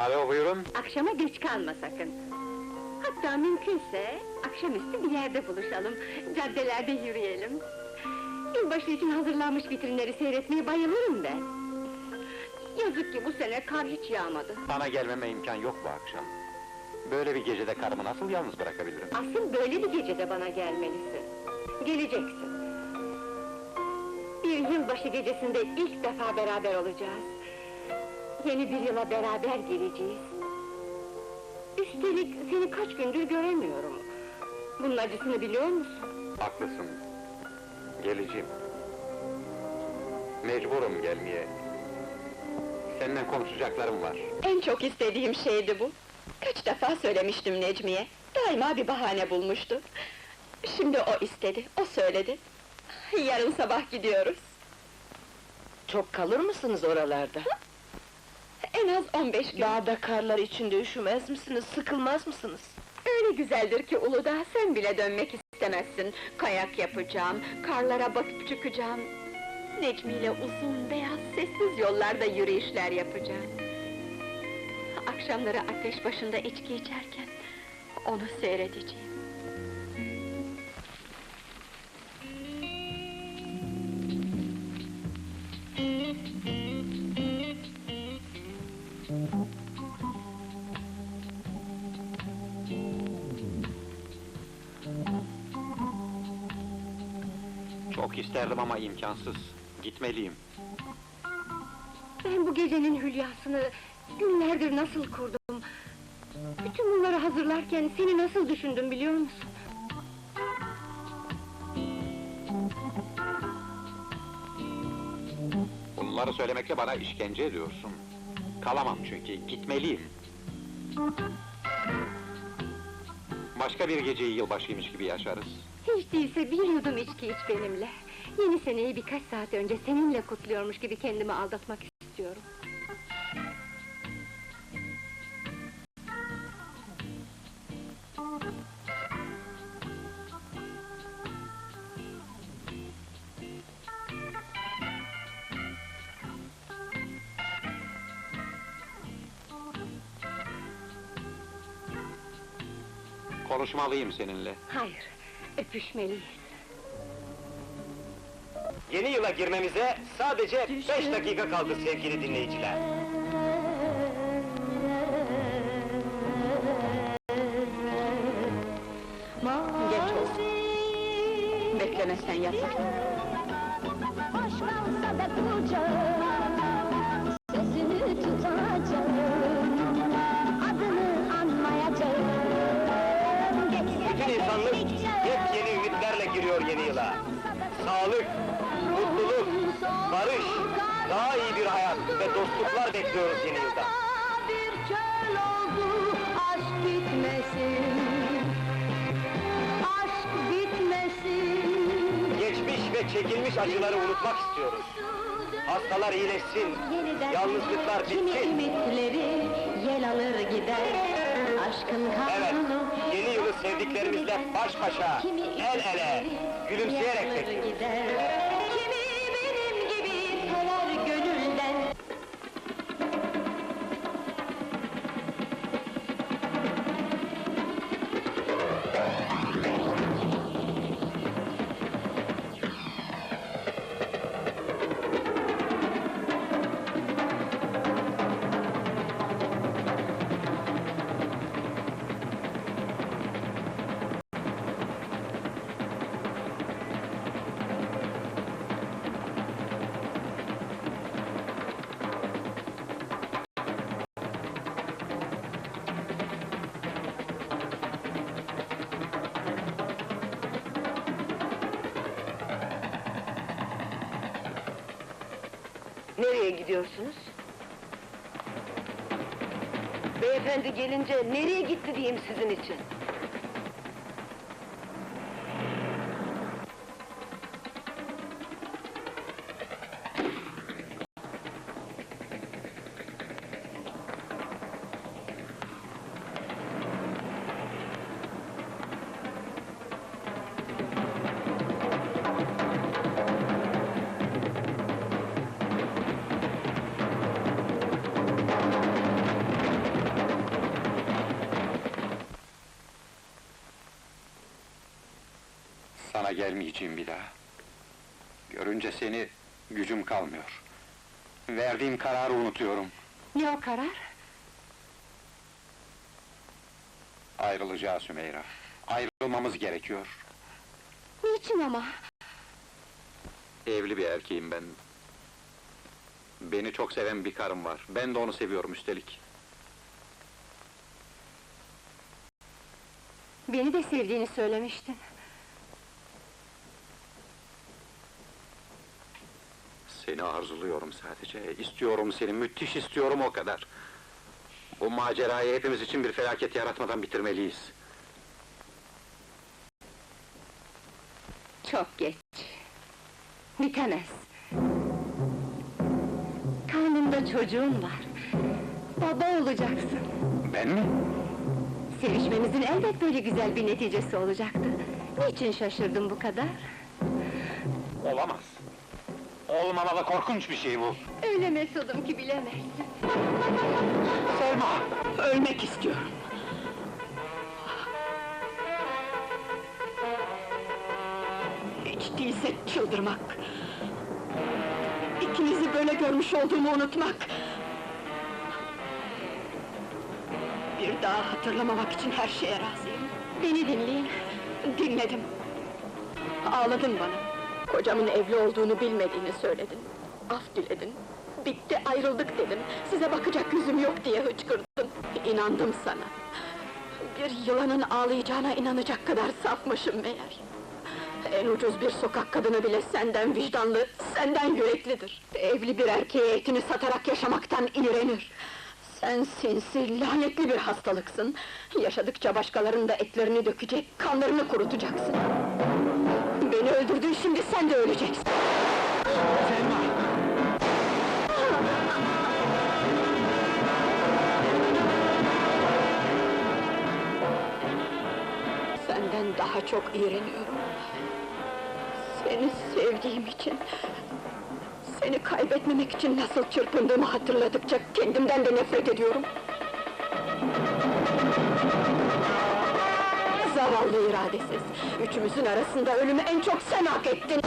Alo buyurun. Akşama geç kalma sakın. Hatta mümkünse akşamüstü bir yerde buluşalım. Caddelerde yürüyelim. Yılbaşı için hazırlanmış vitrinleri seyretmeye bayılırım ben. Yazık ki bu sene kar hiç yağmadı. Sana gelmeme imkan yok bu akşam. Böyle bir gecede karımı nasıl yalnız bırakabilirim? Asıl böyle bir gecede bana gelmelisin. Geleceksin. Bir yılbaşı gecesinde ilk defa beraber olacağız. Yeni bir yıla beraber gireceğiz. Üstelik seni kaç gündür göremiyorum. Bunun acısını biliyor musun? Haklısın. Geleceğim. Mecburum gelmeye. Seninle konuşacaklarım var. En çok istediğim şeydi bu. Kaç defa söylemiştim Necmiye. Daima bir bahane bulmuştu. Şimdi o istedi, o söyledi. Yarın sabah gidiyoruz. Çok kalır mısınız oralarda? En az 15 gün. Dağda karlar içinde üşümez misiniz, sıkılmaz mısınız? Öyle güzeldir ki Uludağ, sen bile dönmek istemezsin. Kayak yapacağım, karlara bakıp çıkacağım. Necmi ile uzun, beyaz, sessiz yollarda yürüyüşler yapacağım. Akşamları ateş başında içki içerken onu seyredeceğim. Çok isterdim ama imkansız. Gitmeliyim. Ben bu gecenin hülyasını günlerdir nasıl kurdum? Bütün bunları hazırlarken seni nasıl düşündüm biliyor musun? Bunları söylemekle bana işkence ediyorsun. Kalamam çünkü, gitmeliyim. Başka bir geceyi yılbaşıymış gibi yaşarız. Hiç değilse bir yudum içki iç benimle. Yeni seneyi birkaç saat önce seninle kutluyormuş gibi kendimi aldatmak istiyorum. Konuşmalıyım seninle. Hayır, öpüşmeliyiz. Yeni yıla girmemize sadece 5 dakika kaldı sevgili dinleyiciler. Geç olsun. Beklemesen yatar. Başlansa da kucağım dostluklar bekliyoruz yeni yılda. Bir çöl oldu aşk bitmesin Aşk bitmesin Geçmiş ve çekilmiş acıları unutmak istiyoruz. Hastalar iyileşsin, Yeniden yalnızlıklar bitsin. ümitleri yel alır gider Aşkın Evet, kanunu yeni yılı sevdiklerimizle baş başa, el ele, gülümseyerek bekliyoruz. gider Nereye gidiyorsunuz? Beyefendi gelince nereye gitti diyeyim sizin için? Sana gelmeyeceğim bir daha. Görünce seni gücüm kalmıyor. Verdiğim kararı unutuyorum. Ne o karar? Ayrılacağız Sümeyra. Ayrılmamız gerekiyor. Niçin ama? Evli bir erkeğim ben. Beni çok seven bir karım var. Ben de onu seviyorum üstelik. Beni de sevdiğini söylemiştin. Seni arzuluyorum sadece. İstiyorum seni, müthiş istiyorum o kadar. Bu macerayı hepimiz için bir felaket yaratmadan bitirmeliyiz. Çok geç. Bitemez. Karnında çocuğun var. Baba olacaksın. Ben mi? Sevişmemizin elbet böyle güzel bir neticesi olacaktı. Niçin şaşırdın bu kadar? Olamaz. Olmamalı korkunç bir şey bu. Öyle mesudum ki bilemezsin. Selma! Ölmek istiyorum. Hiç değilse çıldırmak. İkinizi böyle görmüş olduğumu unutmak. Bir daha hatırlamamak için her şeye razıyım. Beni dinleyin. Dinledim. Ağladın bana. Kocamın evli olduğunu bilmediğini söyledin. Af diledin. Bitti ayrıldık dedin. Size bakacak yüzüm yok diye hıçkırdın. İnandım sana. Bir yılanın ağlayacağına inanacak kadar safmışım meğer. En ucuz bir sokak kadını bile senden vicdanlı, senden yüreklidir. Evli bir erkeğe etini satarak yaşamaktan iğrenir. Sen sinsi, lanetli bir hastalıksın. Yaşadıkça başkalarının da etlerini dökecek, kanlarını kurutacaksın. Beni öldürdün, şimdi sen de öleceksin. Senden daha çok iğreniyorum. Seni sevdiğim için... Seni kaybetmemek için nasıl çırpındığımı hatırladıkça kendimden de nefret ediyorum. Zavallı iradesiz! Üçümüzün arasında ölümü en çok sen hak ettin!